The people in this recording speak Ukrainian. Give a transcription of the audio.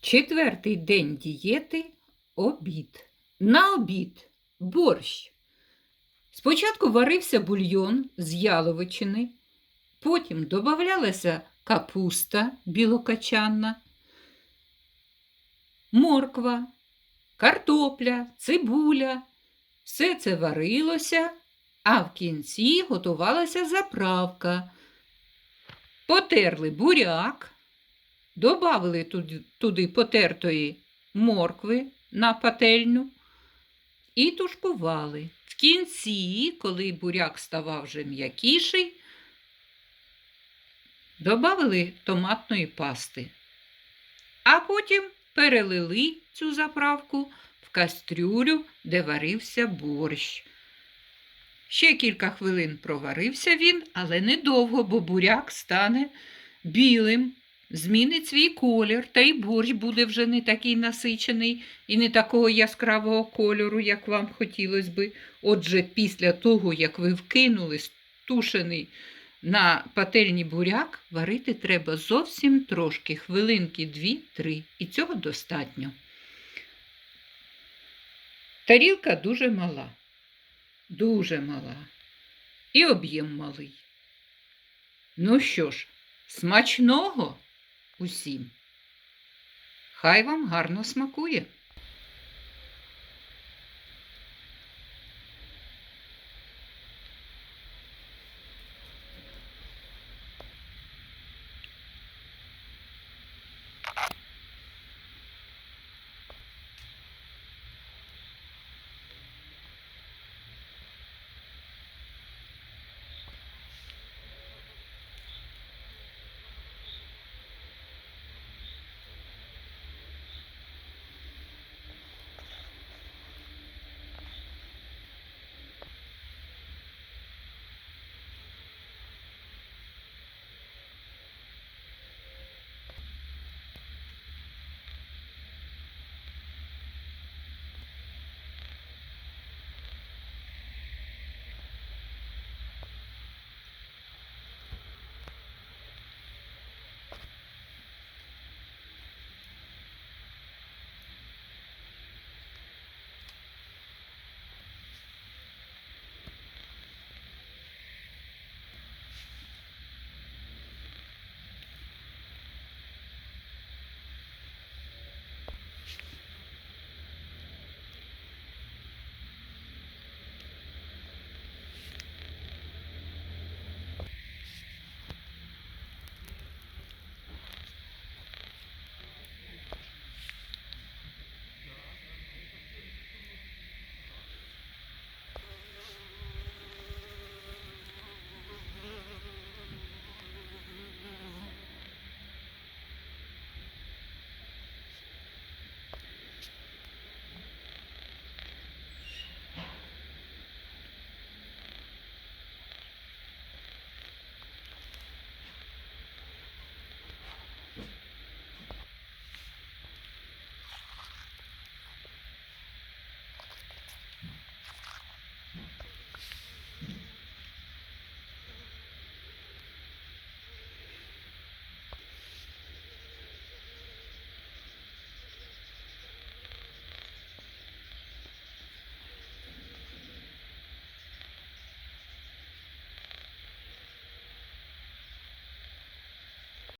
Четвертий день дієти обід. На обід борщ. Спочатку варився бульйон з яловичини, потім додавалася капуста білокачанна, морква, картопля, цибуля. Все це варилося, а в кінці готувалася заправка. Потерли буряк, Добавили туди, туди потертої моркви на пательню і тушкували. В кінці, коли буряк ставав вже м'якіший, додали томатної пасти. А потім перелили цю заправку в кастрюлю, де варився борщ. Ще кілька хвилин проварився він, але недовго, бо буряк стане білим змінить свій колір, та й борщ буде вже не такий насичений і не такого яскравого кольору, як вам хотілося би. Отже, після того, як ви вкинули тушений на пательні буряк, варити треба зовсім трошки, хвилинки 2-3, і цього достатньо. Тарілка дуже мала, дуже мала, і об'єм малий. Ну що ж, смачного! Усім. Хай вам гарно смакує!